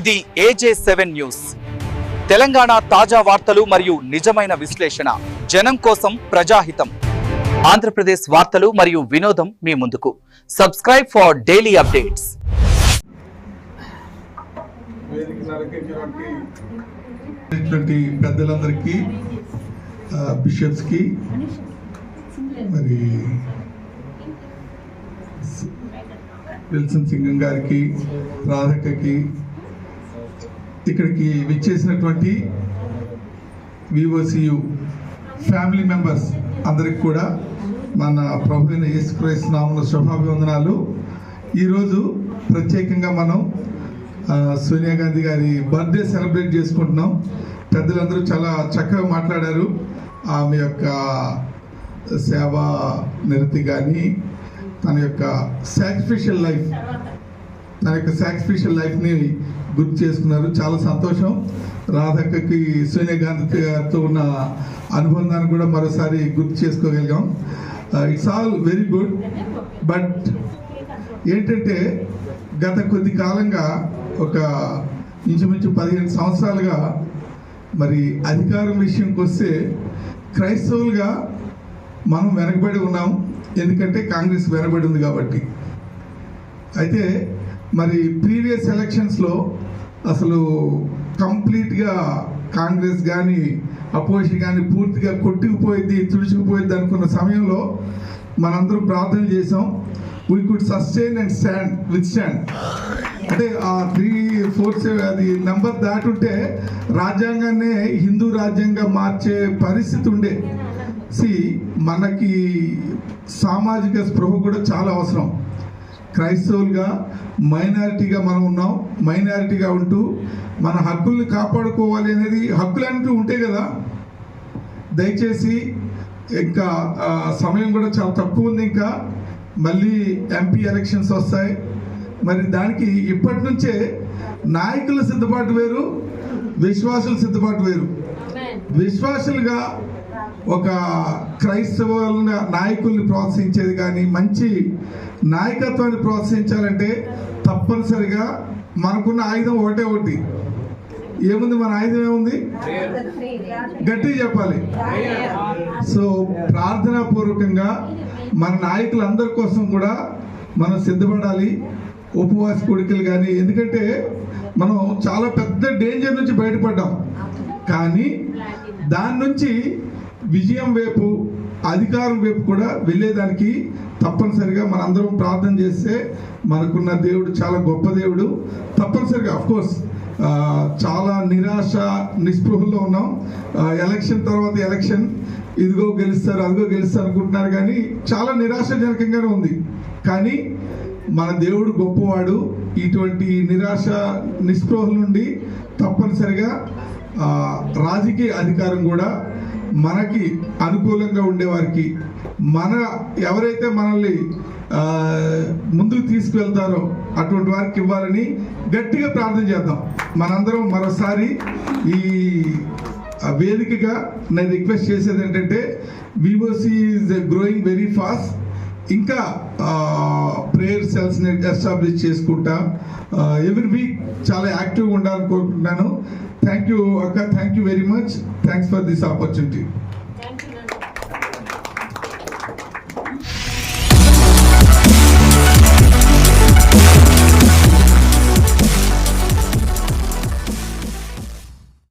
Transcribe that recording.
ఇది ఏజే seven news Telangana తాజా వార్తలు మరియు నిజమైన విశ్లేషణ. జనం కోసం ప్రజాహితం. ఆంధ్రప్రదేశ్ వార్తలు మరియు వినోదం మీ ముందుకు. సబ్స్క్రైబ్ ఫర్ డైలీ అప్డేట్స్ పెద్దలందరికీ బిషప్స్కి మరి విల్సన్ సింగం గారికి రాధకకి ఇక్కడికి విచ్చేసినటువంటి వివోసియు ఫ్యామిలీ మెంబర్స్ అందరికి కూడా మన ప్రభు అయిన యేసుక్రీస్తు నామన శుభాభివందనాలు. ఈరోజు ప్రత్యేకంగా మనం సోనియా గాంధీ గారి బర్త్డే సెలబ్రేట్ చేసుకుంటున్నాం. పెద్దలందరూ చాలా చక్కగా మాట్లాడారు. ఆమె యొక్క సేవా నిరతి కానీ తన యొక్క సాక్రిఫిషియల్ లైఫ్ తన యొక్క సాక్రిఫిషియల్ లైఫ్ని గుర్తు చేసుకున్నారు. చాలా సంతోషం. రాధక్కకి సోనియా గాంధీ గారితో ఉన్న అనుబంధాన్ని కూడా మరోసారి గుర్తు చేసుకోగలిగాం. It's all very good but ఏంటంటే గత కొద్ది కాలంగా ఒక ఇంచుమించు పదిహేను సంవత్సరాలుగా మరి అధికారం విషయంకి వస్తే క్రైస్తవులుగా మనం వెనకబడి ఉన్నాం. ఎందుకంటే కాంగ్రెస్ వెనకబడి ఉంది కాబట్టి. అయితే మరి ప్రీవియస్ ఎలక్షన్స్లో అసలు కంప్లీట్గా కాంగ్రెస్ కానీ అపోజిషన్ కానీ పూర్తిగా కొట్టుకుపోయింది తుడుచుకుపోయింది అనుకున్న సమయంలో మనందరం ప్రార్థన చేసాం we could sustain and stand with stand అంటే ఆ త్రీ ఫోర్స్ అది నెంబర్ దాటుంటే రాజ్యాంగాన్నే హిందూ రాజ్యంగా మార్చే పరిస్థితి ఉండే. సి మనకి సామాజిక స్పృహ కూడా చాలా అవసరం. క్రైస్తవులుగా మైనారిటీగా మనం ఉన్నాం మైనారిటీగా ఉంటూ మన హక్కుల్ని కాపాడుకోవాలి అనేది హక్కులు అంటూ ఉంటాయి కదా. దయచేసి ఇంకా సమయం కూడా చాలా తక్కువ ఉంది ఇంకా. మళ్ళీ ఎంపీ ఎలక్షన్స్ వస్తాయి. మరి దానికి ఇప్పటి నుంచే నాయకుల సిద్ధపాటు వేరు విశ్వాసుల సిద్ధపాటు వేరు. విశ్వాసులుగా ఒక క్రైస్తవ నాయకుల్ని ప్రోత్సహించేది కానీ మంచి నాయకత్వాన్ని ప్రోత్సహించాలంటే తప్పనిసరిగా మనకున్న ఆయుధం ఒకటే ఒకటి. ఏముంది మన ఆయుధం ఏముంది? గట్టి చెప్పాలి. సో ప్రార్థనా పూర్వకంగా మన నాయకులందరి కోసం కూడా మనం సిద్ధపడాలి. ఉపవాస కోడికలు కానీ ఎందుకంటే మనం చాలా పెద్ద డేంజర్ నుంచి బయటపడ్డాం. కానీ దాని నుంచి విజయం వైపు అధికారం వైపు కూడా వెళ్ళేదానికి తప్పనిసరిగా మనందరం ప్రార్థన చేస్తే మనకున్న దేవుడు చాలా గొప్ప దేవుడు. తప్పనిసరిగా అఫ్కోర్స్ చాలా నిరాశ నిస్పృహల్లో ఉన్నాం. ఎలక్షన్ తర్వాత ఎలక్షన్ ఇదిగో గెలుస్తారు అదిగో గెలుస్తారు అనుకుంటున్నారు కానీ చాలా నిరాశజనకంగానే ఉంది. కానీ మన దేవుడు గొప్పవాడు. ఇటువంటి నిరాశ నిస్పృహల నుండి తప్పనిసరిగా రాజకీయ అధికారం కూడా మనకి అనుకూలంగా ఉండేవారికి మన ఎవరైతే మనల్ని ముందుకు తీసుకువెళ్తారో అటువంటి వారికి ఇవ్వాలని గట్టిగా ప్రార్థన చేద్దాం. మనందరం మరోసారి ఈ వేదికగా నేను రిక్వెస్ట్ చేసేది ఏంటంటే వివోసి ఈజ్ గ్రోయింగ్ వెరీ ఫాస్ట్ ఇంకా ప్రేయర్ సెల్స్ని ఎస్టాబ్లిష్ చేసుకుంటా. ఎవ్రీ వీక్ చాలా యాక్టివ్గా ఉండాలని కోరుకుంటున్నాను Thank you, Akka. Thank you very much. Thanks for this opportunity.